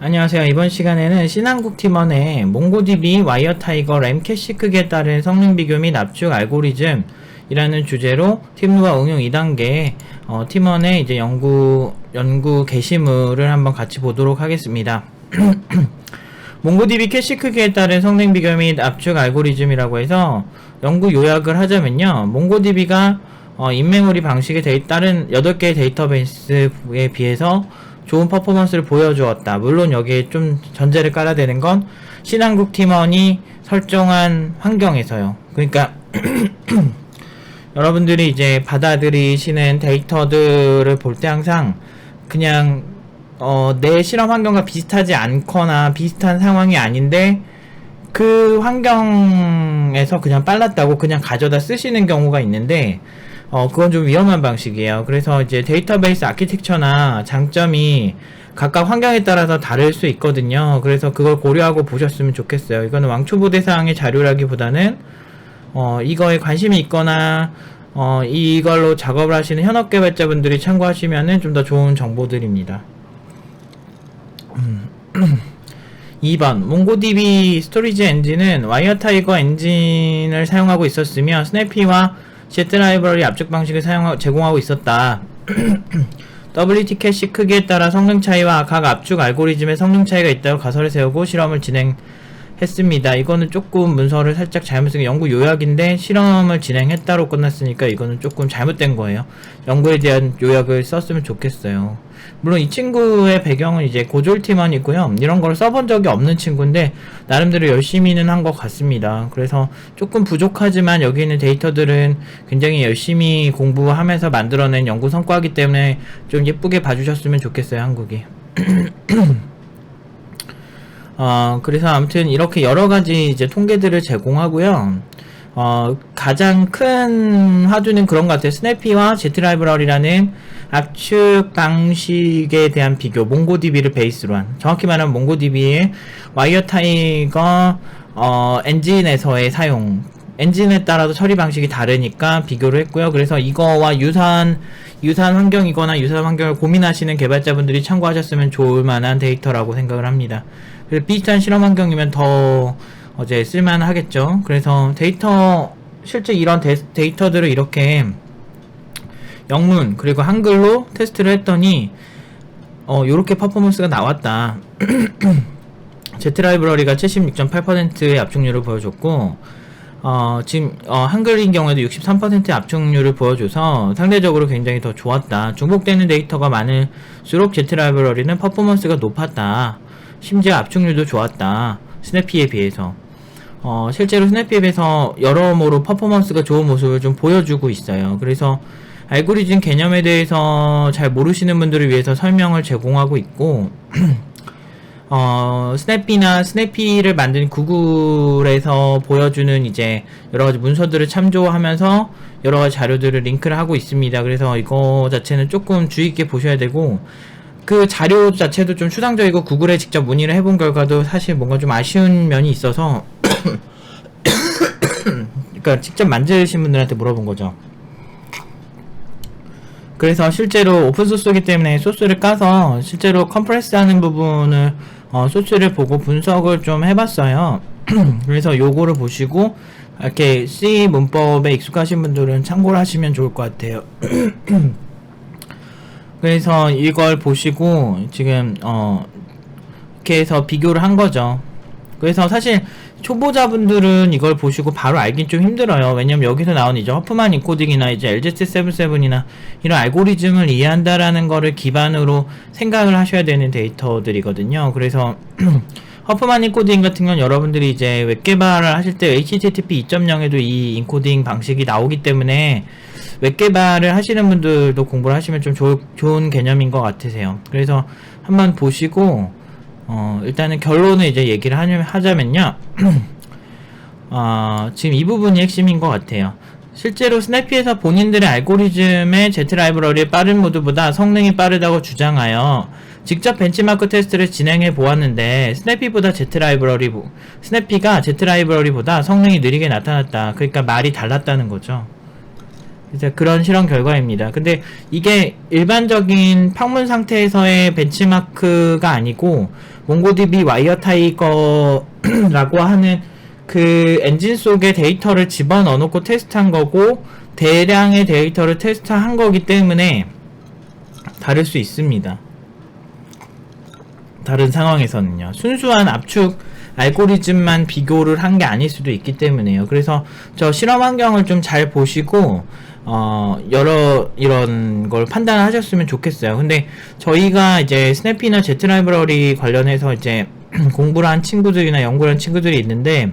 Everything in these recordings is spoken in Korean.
안녕하세요. 이번 시간에는 신한국 팀원의 몽고DB 와이어 타이거 램 캐시 크기에 따른 성능 비교 및 압축 알고리즘이라는 주제로 팀루와 응용 2단계 어, 팀원의 이제 연구 연구 게시물을 한번 같이 보도록 하겠습니다. 몽고DB 캐시 크기에 따른 성능 비교 및 압축 알고리즘이라고 해서 연구 요약을 하자면요. 몽고DB가 어, 인메모리 방식에 데 따른 8개의 데이터베이스에 비해서 좋은 퍼포먼스를 보여주었다. 물론 여기에 좀 전제를 깔아야 되는 건 신한국 팀원이 설정한 환경에서요. 그러니까 여러분들이 이제 받아들이시는 데이터들을 볼 때 항상 그냥 어, 내 실험 환경과 비슷하지 않거나 비슷한 상황이 아닌데 그 환경에서 그냥 빨랐다고 그냥 가져다 쓰시는 경우가 있는데 어, 그건 좀 위험한 방식이에요. 그래서 이제 데이터베이스 아키텍처나 장점이 각각 환경에 따라서 다를 수 있거든요. 그래서 그걸 고려하고 보셨으면 좋겠어요. 이거는 왕초보 대상의 자료라기보다는 어, 이거에 관심이 있거나 어, 이걸로 작업을 하시는 현업 개발자분들이 참고하시면은 좀 더 좋은 정보들입니다. 2번 몽고DB 스토리지 엔진은 와이어 타이거 엔진을 사용하고 있었으며 스냅피와 Z 라이브러리 압축 방식을 사용 제공하고 있었다. WT 캐시 크기에 따라 성능 차이와 각 압축 알고리즘의 성능 차이가 있다고 가설을 세우고 실험을 진행 했습니다. 이거는 조금 문서를 살짝 잘못 쓴게 연구 요약인데 실험을 진행했다로 끝났으니까 이거는 조금 잘못된 거예요. 연구에 대한 요약을 썼으면 좋겠어요. 물론 이 친구의 배경은 이제 고졸팀원 이고요. 이런 걸 써본 적이 없는 친구인데 나름대로 열심히는 한 것 같습니다. 그래서 조금 부족하지만 여기 있는 데이터들은 굉장히 열심히 공부하면서 만들어낸 연구 성과이기 때문에 좀 예쁘게 봐주셨으면 좋겠어요, 한국이. 어, 그래서 아무튼 이렇게 여러 가지 이제 통계들을 제공하고요. 어, 가장 큰 화두는 그런 것 같아요. 스냅피와 Z 라이브러리라는 압축 방식에 대한 비교, 몽고DB를 베이스로 한. 정확히 말하면 몽고DB의 와이어 타이거 어, 엔진에서의 사용. 엔진에 따라서 처리 방식이 다르니까 비교를 했고요. 그래서 이거와 유사한 유사한 환경이거나 유사한 환경을 고민하시는 개발자분들이 참고하셨으면 좋을 만한 데이터라고 생각을 합니다. 비슷한 실험 환경이면 더 어제 쓸만하겠죠. 그래서 데이터 실제 이런 데, 데이터들을 이렇게 영문 그리고 한글로 테스트를 했더니 어 요렇게 퍼포먼스가 나왔다. Z 라이브러리가 76.8%의 압축률을 보여줬고 어, 지금 어, 한글인 경우에도 63%의 압축률을 보여줘서 상대적으로 굉장히 더 좋았다. 중복되는 데이터가 많을수록 Z 라이브러리는 퍼포먼스가 높았다. 심지어 압축률도 좋았다. 스냅피에 비해서. 어, 실제로 스냅앱에서 여러모로 퍼포먼스가 좋은 모습을 좀 보여주고 있어요. 그래서 알고리즘 개념에 대해서 잘 모르시는 분들을 위해서 설명을 제공하고 있고, 어, 스냅피나 스냅피를 만든 구글에서 보여주는 이제 여러 가지 문서들을 참조하면서 여러 가지 자료들을 링크를 하고 있습니다. 그래서 이거 자체는 조금 주의 있게 보셔야 되고, 그 자료 자체도 좀 추상적이고 구글에 직접 문의를 해본 결과도 사실 뭔가 좀 아쉬운 면이 있어서 그러니까 직접 만드신 분들한테 물어본 거죠. 그래서 실제로 오픈소스이기 때문에 소스를 까서 실제로 컴프레스 하는 부분을 어, 소스를 보고 분석을 좀 해봤어요. 그래서 요거를 보시고 이렇게 C 문법에 익숙하신 분들은 참고를 하시면 좋을 것 같아요. 그래서 이걸 보시고 지금 어 이렇게 해서 비교를 한 거죠. 그래서 사실 초보자분들은 이걸 보시고 바로 알긴 좀 힘들어요. 왜냐면 여기서 나온 이제 허프만 인코딩이나 이제 LGT77이나 이런 알고리즘을 이해한다라는 거를 기반으로 생각을 하셔야 되는 데이터들이거든요. 그래서 허프만 인코딩 같은 건 여러분들이 이제 웹 개발을 하실 때 HTTP 2.0에도 이 인코딩 방식이 나오기 때문에 웹 개발을 하시는 분들도 공부를 하시면 좀 조, 좋은 개념인 것 같으세요. 그래서 한번 보시고 어, 일단은 결론을 이제 얘기를 하자면요. 어, 지금 이 부분이 핵심인 것 같아요. 실제로 스냅피에서 본인들의 알고리즘의 Z 라이브러리의 빠른 모드보다 성능이 빠르다고 주장하여 직접 벤치마크 테스트를 진행해 보았는데 스냅피보다 Z 라이브러리 스냅피가 Z 라이브러리보다 성능이 느리게 나타났다. 그러니까 말이 달랐다는 거죠. 이제 그런 실험 결과입니다. 근데 이게 일반적인 방문 상태에서의 벤치마크가 아니고 몽고DB 와이어 타이거라고 하는 그 엔진 속에 데이터를 집어넣어 놓고 테스트한 거고 대량의 데이터를 테스트한 거기 때문에 다를 수 있습니다. 다른 상황에서는요. 순수한 압축 알고리즘만 비교를 한 게 아닐 수도 있기 때문에요. 그래서 저 실험 환경을 좀 잘 보시고 어 여러 이런 걸 판단하셨으면 좋겠어요. 근데 저희가 이제 스냅이나 제트 라이브러리 관련해서 이제 공부를 한 친구들이나 연구를 한 친구들이 있는데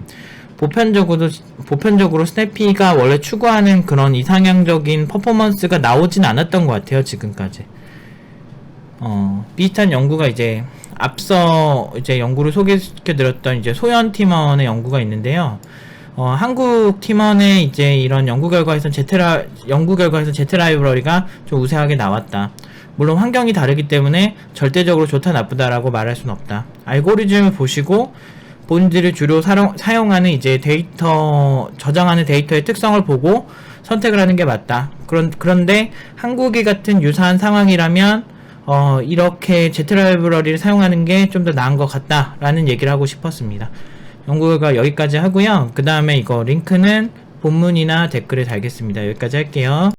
보편적으로 보편적으로 스냅피가 원래 추구하는 그런 이상향적인 퍼포먼스가 나오진 않았던 것 같아요 지금까지. 어, 비슷한 연구가 이제 앞서 이제 연구를 소개시켜드렸던 이제 소연 팀원의 연구가 있는데요. 어, 한국 팀원의 이제 이런 연구 결과에서 제트라 연구 결과에서 제트 라이브러리가 좀 우세하게 나왔다. 물론 환경이 다르기 때문에 절대적으로 좋다 나쁘다라고 말할 수는 없다. 알고리즘을 보시고 본인들이 주로 사용, 사용하는 이제 데이터 저장하는 데이터의 특성을 보고 선택을 하는 게 맞다. 그런 그런데 한국이 같은 유사한 상황이라면 어, 이렇게 제트 라이브러리를 사용하는 게 좀 더 나은 것 같다라는 얘기를 하고 싶었습니다. 연구 결과 여기까지 하고요. 그 다음에 이거 링크는 본문이나 댓글에 달겠습니다. 여기까지 할게요.